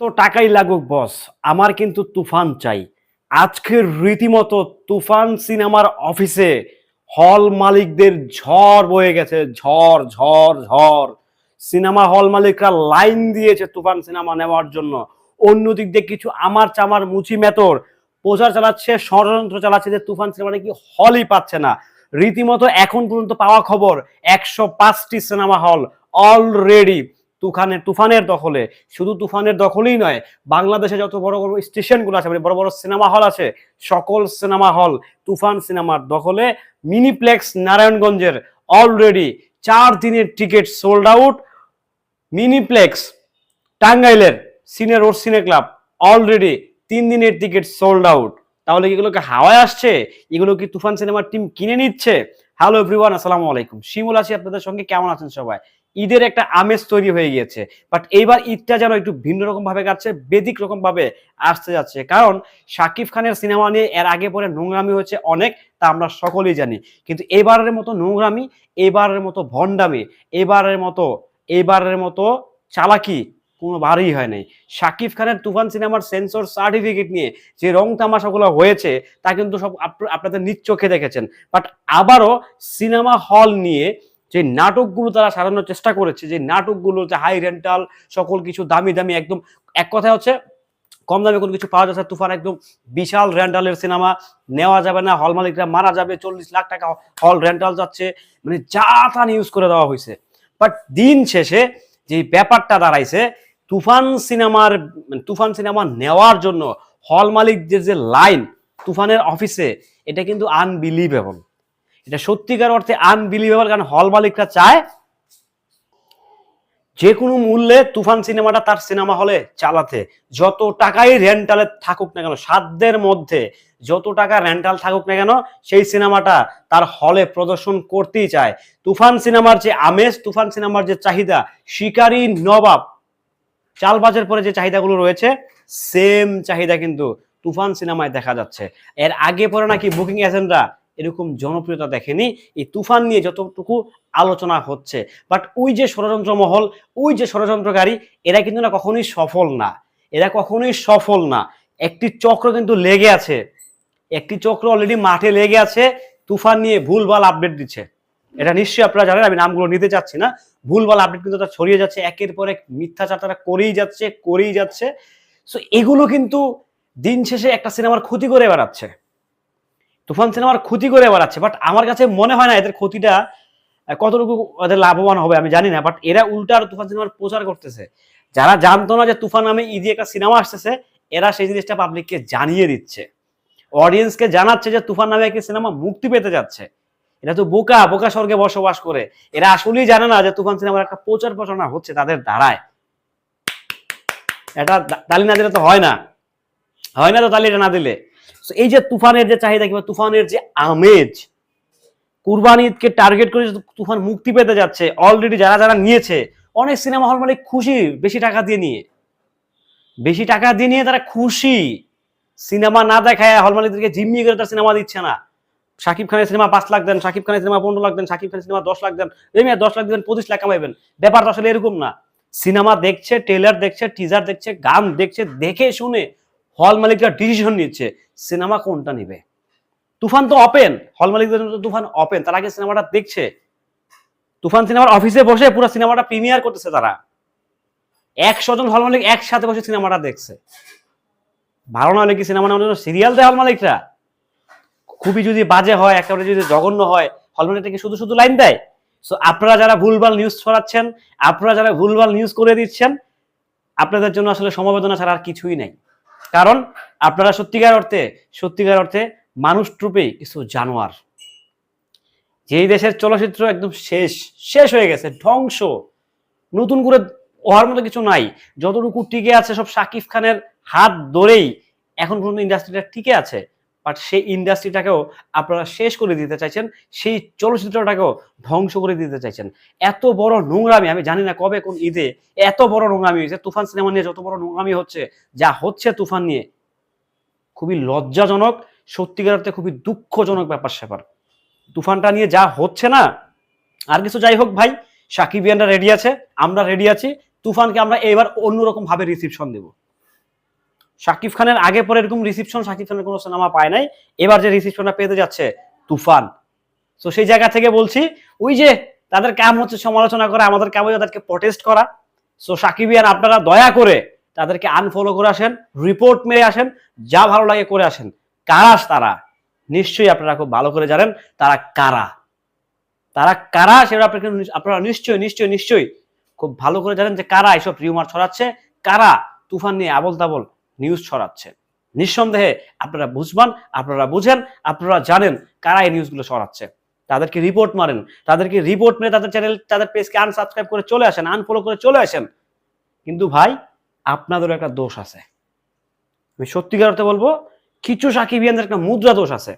তো টাকাই লাগুক বস আমার কিন্তু তুফান চাই। আজকের রীতিমতো তুফান সিনেমার অফিসে হল মালিকদের ঝড় বয়ে গেছে। ঝড় ঝড় ঝড়। সিনেমা হল মালিকরা লাইন দিয়েছে তুফান সিনেমা নেওয়ার জন্য। অন্যদিক দিয়ে কিছু আমার চামার মুচি মেতর প্রচার চালাচ্ছে, ষড়যন্ত্র চালাচ্ছে যে তুফান সিনেমাটা কি হলই পাচ্ছে না। রীতিমতো এখন পর্যন্ত পাওয়া খবর, একশো পাঁচটি সিনেমা হল অলরেডি তুফানের তুফানের দখলে। শুধু তুফানের দখলেই নয়, বাংলাদেশে যত বড় বড় স্টেশনগুলো আছে মানে বড় বড় সিনেমা হল আছে, সকল সিনেমা হল তুফান সিনেমার দখলে মিনিপ্লেক্স নারায়ণগঞ্জের অলরেডি চার দিনের টিকিট সোল্ড আউট মিনিপ্লেক্স, টাঙ্গাইলের সিনে রোড সিনে ক্লাব অলরেডি তিন দিনের টিকিট সোল্ড আউট তাহলে এগুলোকে হাওয়ায় আসছে? এগুলো কি তুফান সিনেমার টিম কিনে নিচ্ছে? হ্যালো এভরিওয়ান আসসালামু আলাইকুম। শিমুল আছি আপনাদের সঙ্গে, কেমন আছেন সবাই? ঈদের একটা আমেজ তৈরি হয়ে গিয়েছে। বাট এইবার ঈদটা যেন একটু ভিন্ন রকম ভাবে কাটছে, বেদিক রকম ভাবে আসতে যাচ্ছে। কারণ শাকিব খানের সিনেমা নিয়ে এর আগে পরে নোংরামি হচ্ছে অনেক, তা আমরা সকলেই জানি। কিন্তু এবারের মতো নোংরামি, এবারের মতো ভণ্ডামি, এবারের মতো এবারের মতো চালাকি কোনোবারই হয় নাই। শাকিব খানের তুফান সিনেমার সেন্সর সার্টিফিকেট নিয়ে যে রং তামাশাগুলো হয়েছে, তা কিন্তু সব আপ- আপনাদের নিজ চোখে দেখেছেন। বাট আবারও সিনেমা হল নিয়ে যে নাটকগুলো তারা সাজানোর চেষ্টা করেছে, যে নাটকগুলো, যে হাই রেন্টাল সকল কিছু দামি দামি একদম, এক কথা হচ্ছে কম দামে কোনো কিছু পাওয়া যাচ্ছে তুফান একদম বিশাল রেন্টালের সিনেমা নেওয়া যাবে না হল মালিকরা মারা যাবে, চল্লিশ লাখ টাকা হল রেন্টাল যাচ্ছে মানে যা তা ইউজ করে দেওয়া হয়েছে। বাট দিন শেষে যে ব্যাপারটা দাঁড়াইছে, তুফান সিনেমার মানে তুফান সিনেমা নেওয়ার জন্য হল মালিকদের যে লাইন তুফানের অফিসে এটা কিন্তু আনবিলিভেবল এটা সত্যিকার অর্থে আনবিলিভেবল কারণ হল মালিকরা চায় যে কোনো মূল্যে তুফান সিনেমাটা তার সিনেমা হলে চালাতে। যত টাকাই রেন্টালে থাকুক না কেন, সাধ্যের মধ্যে যত টাকা রেন্টাল থাকুক না কেন, সেই সিনেমাটা তার হলে প্রদর্শন করতেই চায়। তুফান সিনেমার যে আমেজ, তুফান সিনেমার যে চাহিদা, শিকারী নবাব, চালবাজের পরে যে চাহিদাগুলো রয়েছে সেম চাহিদা কিন্তু তুফান সিনেমায় দেখা যাচ্ছে। এর আগে পরে নাকি বুকিং এজেন্টরা এরকম জনপ্রিয়তা দেখেনি এই তুফান নিয়ে যতটুকু আলোচনা হচ্ছে। বাট ওই যে ষড়যন্ত্র মহল ওই যে ষড়যন্ত্রকারী, এরা কিন্তু না কখনোই সফল না। এরা কখনোই সফল না। একটি চক্র কিন্তু লেগে আছে। একটি চক্র অলরেডি মাঠে লেগে আছে। তুফান নিয়ে ভুলভাল আপডেট দিচ্ছে। এটা নিশ্চয়ই আপনারা জানেন, আমি নামগুলো নিতে চাচ্ছি না। ভুলভাল আপডেট কিন্তু তারা ছড়িয়ে যাচ্ছে। একের পর এক মিথ্যাচার তারা করেই যাচ্ছে করেই যাচ্ছে। সো এগুলো কিন্তু দিন শেষে একটা সিনেমার ক্ষতি করে বেড়াচ্ছে। তুফান সিনেমার ক্ষতি করে বেড়াচ্ছে বাট আমার কাছে মনে হয় না এদের ক্ষতিটা কতটুকু ওদের লাভবান হবে আমি জানি না বাট এরা উল্টা আরও তুফান সিনেমার প্রচার করতেছে। যারা জানতো না যে তুফান নামে ঈদে একটা সিনেমা আসতেছে, এরা সেই জিনিসটা পাবলিককে জানিয়ে দিচ্ছে। অডিয়েন্সকে জানাচ্ছে যে তুফান নামে একটি সিনেমা মুক্তি পেতে যাচ্ছে। এরা তো বোকা বোকা স্বর্গে বসবাস করে। এরা আসলেই জানে না যে তুফান সিনেমার একটা প্রচার প্রচারণা হচ্ছে তাদের দ্বারায়। এটা তালি দিলে তো হয় না। হয় না তো তালি এটা না দিলে? এই যে তুফানের যে চাহিদা কিংবা তুফানের যে আমেজ, কুরবানি ঈদকে টার্গেট করে তুফান মুক্তি পেতে যাচ্ছে অলরেডি যারা যারা নিয়েছে, অনেক সিনেমা হল মালিক খুশি বেশি টাকা দিয়ে নিয়ে। বেশি টাকা দিয়ে নিয়ে তারা খুশি। সিনেমা না দেখায় হল মালিকদেরকে জিম্মি করে তার সিনেমা দিচ্ছে না। শাকিব খানের সিনেমা পাঁচ লাখ দেন, শাকিব খানের সিনেমা পনেরো লাখ দেন, শাকিব খানের সিনেমা দশ লাখ দেন, এই দশ লাখ দেবেন পঁচিশ লাখ কামাইবেন। ব্যাপারটা আসলে এরকম না। সিনেমা দেখছে ট্রেলার দেখছে টিজার দেখছে, গান দেখছে, দেখে শুনে হল মালিকরা ডিসিশন নিচ্ছে, সিনেমা কোনটা নিবে? তুফান তো অপেন হল মালিকদের জন্য তুফান অপেন তার আগে সিনেমাটা দেখছে। তুফান সিনেমার অফিসে বসে পুরো সিনেমাটা প্রিমিয়ার করতেছে তারা। একশো জন হল মালিক একসাথে বসে সিনেমাটা দেখছে। ভালো না হলে কি সিনেমা নেওয়ার জন্য সিরিয়াল দেয় হল মালিকরা? খুবই যদি বাজে হয়, একেবারে যদি জঘন্য হয়, হল মালিকটা কি শুধু শুধু লাইন দেয়? সো আপনারা যারা ভুলভাল নিউজ ছড়াচ্ছেন, আপনারা যারা ভুলভাল নিউজ করে দিচ্ছেন, আপনাদের জন্য আসলে সমবেদনা ছাড়া আর কিছুই নাই। কারণ আপনারা সত্যিকার অর্থে সত্যিকার অর্থে মানুষ রূপে কিছু জানোয়ার। যেই দেশের চলচ্চিত্র একদম শেষ শেষ হয়ে গেছে, ধ্বংস। নতুন করে হওয়ার মতো কিছু নাই। যতটুকু টিকে আছে সব সাকিব খানের হাত ধরেই, এখন পর্যন্ত ইন্ডাস্ট্রিটা টিকে আছে। বাট সেই ইন্ডাস্ট্রিটাকেও আপনারা শেষ করে দিতে চাইছেন, সেই চলচ্চিত্রটাকেও ধ্বংস করে দিতে চাইছেন। এত বড় নোংরামি, আমি জানি না কবে, কোন ঈদে এত বড় নোংরামি হয়েছে, তুফান সিনেমা নিয়ে যত বড় নোংরামি হচ্ছে, যা হচ্ছে তুফান নিয়ে, খুবই লজ্জাজনক, সত্যিকার অর্থে খুবই দুঃখজনক ব্যাপার স্যাপার। তুফানটা নিয়ে যা হচ্ছে না, আর কিছু যাই হোক ভাই সাকিবিয়ানরা রেডি আছে, আমরা রেডি আছি, তুফানকে আমরা এবার অন্যরকম ভাবে রিসিপশন দেব। শাকিব খানের আগে পরে এরকম রিসিপশন শাকিব খানের কোনো সিনেমা পায় নাই। এবার যে রিসিপশনটা পেতে যাচ্ছে, তুফান। তো সেই জায়গা থেকে বলছি, ওই যে তাদের কাম হচ্ছে সমালোচনা করা, আমাদের কাম হচ্ছে তাদেরকে প্রটেস্ট করা। সো সাকিবিয়ান, আপনারা দয়া করে তাদেরকে আনফলো করে আসেন রিপোর্ট মেরে আসেন, যা ভালো লাগে করে আসেন। কারা তারা? নিশ্চয়ই আপনারা খুব ভালো করে জানেন, তারা কারা? তারা কারা সেটা আপনাকে আপনারা নিশ্চয়ই নিশ্চয়ই নিশ্চয়ই খুব ভালো করে জানেন যে কারা এসব রিউমার ছড়াচ্ছে, কারা তুফান নিয়ে আবল তাবল নিউজ ছড়াচ্ছে। নিঃসন্দেহে আপনারা বুঝবান, আপনারা বুঝেন, আপনারা জানেন কারা এই নিউজগুলো ছড়াচ্ছে। তাদেরকে রিপোর্ট মারেন, তাদেরকে রিপোর্ট মেরে তাদের চ্যানেল তাদের পেজকে আনসাবস্ক্রাইব করে চলে আসেন আনফলো করে চলে আসেন। কিন্তু ভাই, আপনাদেরও একটা দোষ আছে। আমি সত্যিকার অর্থে বলব, কিছু সাকিবিয়ানদের একটা মুদ্রা দোষ আছে।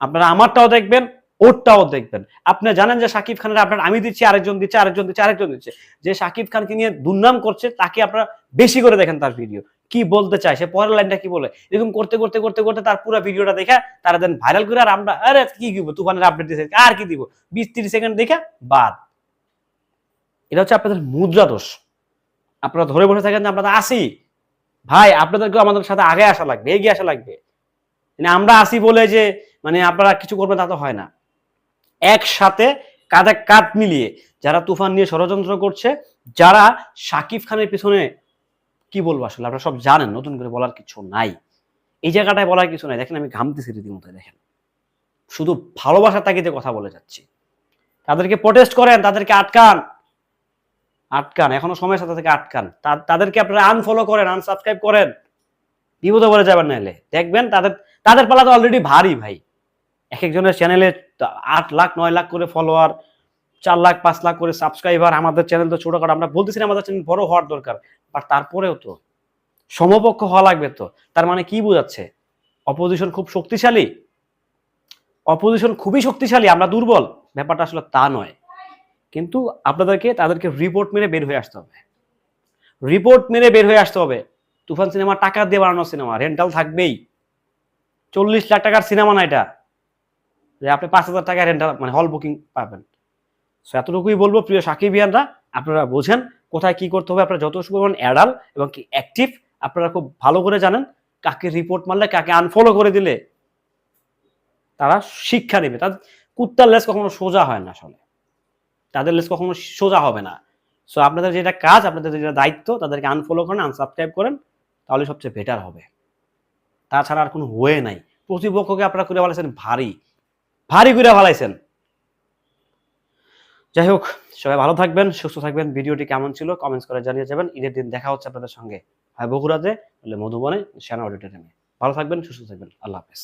আপনারা আমারটাও দেখবেন, ওরটাও দেখবেন। আপনি জানেন যে সাকিব খানের আপনার আমি দিচ্ছি, আরেকজন দিচ্ছে আরেকজন দিচ্ছে আরেকজন দিচ্ছে। যে সাকিব খানকে নিয়ে দুর্নাম করছে, তাকে আপনারা বেশি করে দেখেন তার ভিডিও কি বলতে চায়, সে পরের লাইনটা কি বলে? এরকম করতে করতে করতে করতে তার পুরো ভিডিওটা দেখা তারা দেন ভাইরাল করে আর আমরা, আরে কি দিব? তুফানের আপডেট দিচ্ছে আর কি দিব? বিশ তিরিশ সেকেন্ড দেখা বাদ। এটা হচ্ছে আপনাদের মুদ্রা দোষ। আপনারা ধরে বসে থাকেন যে আমরা আসি। ভাই, আপনাদেরকেও আমাদের সাথে আগে আসা লাগবে, এগিয়ে আসা লাগবে। মানে আমরা আসি বলে যে মানে আপনারা কিছু করবেন তা তো হয় না। একসাথে কাঁধে কাঁধ মিলিয়ে যারা তুফান নিয়ে ষড়যন্ত্র করছে, যারা সাকিব খানের পিছনে কি বলব আসলে? আপনারা সব জানেন, নতুন করে বলার কিছু নাই। এই জায়গাটায় বলার কিছু নাই। দেখেন, আমি ঘামতেছি রীতিমতো, দেখেন। শুধু ভালোবাসার তাগিদে কথা বলে যাচ্ছি। তাদেরকে প্রোটেস্ট করেন, তাদেরকে আটকান। আটকান, এখনও সময়ের সাথে থেকে আটকান। তাদেরকে আপনারা আনফলো করেন আনসাবস্ক্রাইব করেন। বিপদে বলে যাবেন নাহলে দেখবেন, তাদের তাদের পালা তো অলরেডি ভারী ভাই। এক একজনের চ্যানেলে আট লাখ, নয় লাখ করে ফলোয়ার চার লাখ, পাঁচ লাখ করে সাবস্ক্রাইবার আমাদের চ্যানেল তো ছোটখাটো, আমরা বলতেছি আমাদের চ্যানেল বড় হওয়ার দরকার বাট তারপরেও তো সমপক্ষ হওয়া লাগবে তো। তার মানে কি বোঝাচ্ছে? অপোজিশন খুব শক্তিশালী। অপোজিশন খুবই শক্তিশালী, আমরা দুর্বল। ব্যাপারটা আসলে তা নয়। কিন্তু আপনাদেরকে তাদেরকে রিপোর্ট মেরে বের হয়ে আসতে হবে। রিপোর্ট মেরে বের হয়ে আসতে হবে। তুফান সিনেমা টাকা দিয়ে বানানো সিনেমা রেন্টাল থাকবেই। চল্লিশ লাখ টাকার সিনেমা না এটা। যে আপনি পাঁচ হাজার টাকা রেন্টাল মানে হল বুকিং পাবেন। সো এতটুকুই বলব, প্রিয় সাকিবিয়ানরা, আপনারা বোঝেন কোথায় কি করতে হবে, আপনারা যথেষ্ট পরিমাণ অ্যাডাল এবং কি অ্যাক্টিভ আপনারা খুব ভালো করে জানেন কাকে রিপোর্ট মারলে, কাকে আনফলো করে দিলে তারা শিক্ষা নেবে। তাদের কুত্তার লেস কখনো সোজা হয় না আসলে। তাদের লেস কখনো সোজা হবে না। সো আপনাদের যেটা কাজ, আপনাদের যেটা দায়িত্ব, তাদেরকে আনফলো করেন আনসাবস্ক্রাইব করেন, তাহলে সবচেয়ে বেটার হবে। তাছাড়া আর কোনো ওয়ে নাই। প্রতিপক্ষকে আপনারা করে ফেলাইছেন ভারী। ভারী করে ফেলাইছেন যাই হোক সবাই ভালো থাকবেন, সুস্থ থাকবেন। ভিডিওটি কেমন ছিল কমেন্টস করে জানিয়ে যাবেন। ঈদের দিন দেখা হচ্ছে আপনাদের সঙ্গে। হয় বগুড়াতে, তাহলে মধুবনে সেনা অডিটোরিয়ামে। ভালো থাকবেন, সুস্থ থাকবেন। আল্লাহ হাফেজ।